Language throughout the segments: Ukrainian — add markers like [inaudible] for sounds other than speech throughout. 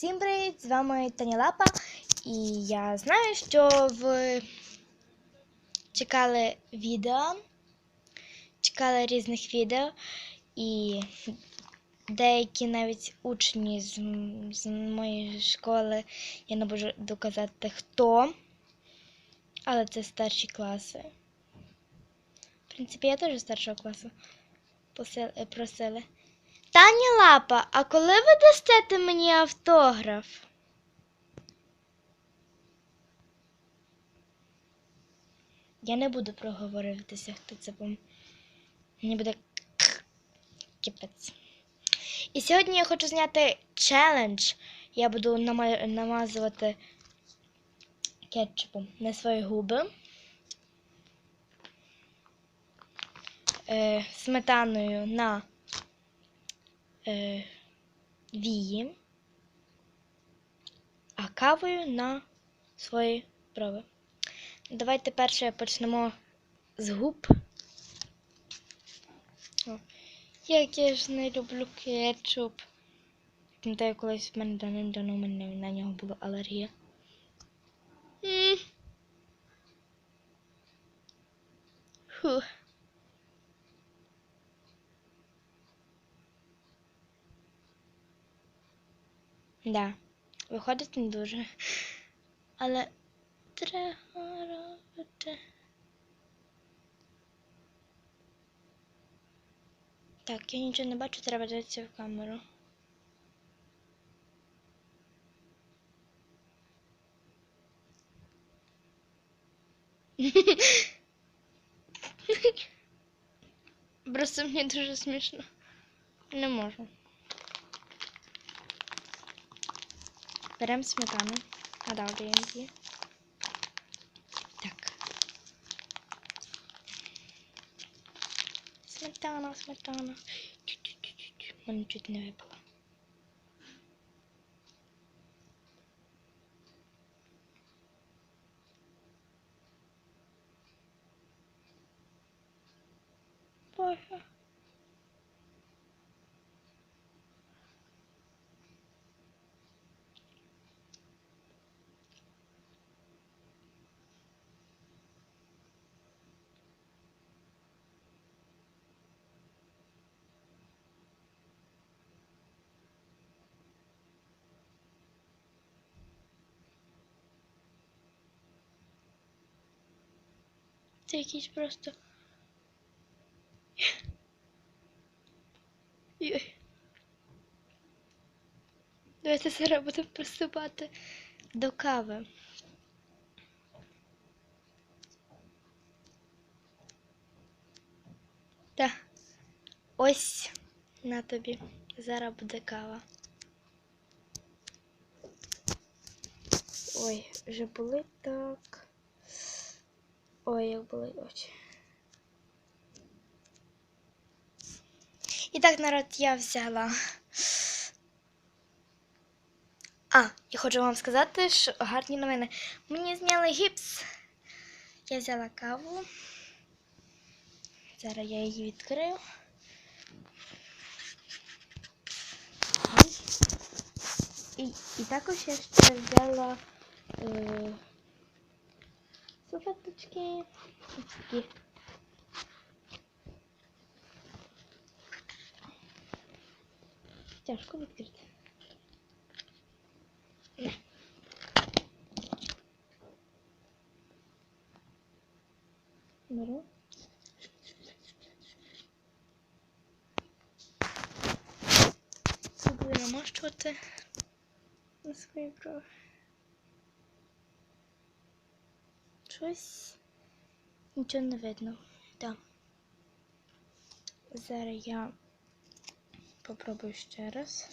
Всім привіт! З вами Таня Лапа. І я знаю, що ви чекали відео, чекали різних відео, і деякі навіть учні з, з моєї школи, я не можу доказати хто, але це старші класи. В принципі, я теж старшого класу просили. Таня Лапа, а коли ви дасте мені автограф? Я не буду проговорюватися, хто це бо мені буде кипець. І сьогодні я хочу зняти челендж. Я буду намазувати кетчупом на свої губи. Е, сметаною на е, вії, а кавою на свої брови. Давайте перше почнемо з губ. О, як я ж не люблю кетчуп. Пам'ятаю, колись в мене давно в мене на нього була алергія. Да, виходить не дуже. Але треба робити. Так, я нічого не бачу, треба дивитися в камеру. [laughs] Просто мені дуже смішно. Не можу. Berem smetanu a dál DMT. Tak. Smetana, smetana. Ono čut nevypala. Bože. Це якийсь просто. Йой. Давайте зараз будемо приступати до кави. Так. Ось на тобі. Зараз буде кава. Ой, вже були так. Ой, як болить очі. І так, народ, я взяла. А, я хочу вам сказати, що гарні новини. Мені зняли гіпс. Я взяла каву. Зараз я її відкрию. І, і також я ще взяла е, Ось. Тяжко відкрити. Беру. Буду намащувати на свої брови. Щось нічого не видно. Так. Зараз я попробую ще раз.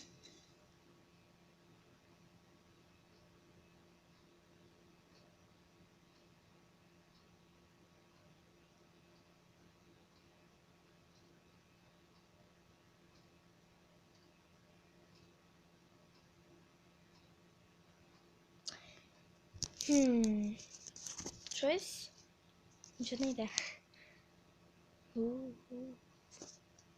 Хм. Щось нічого не йде.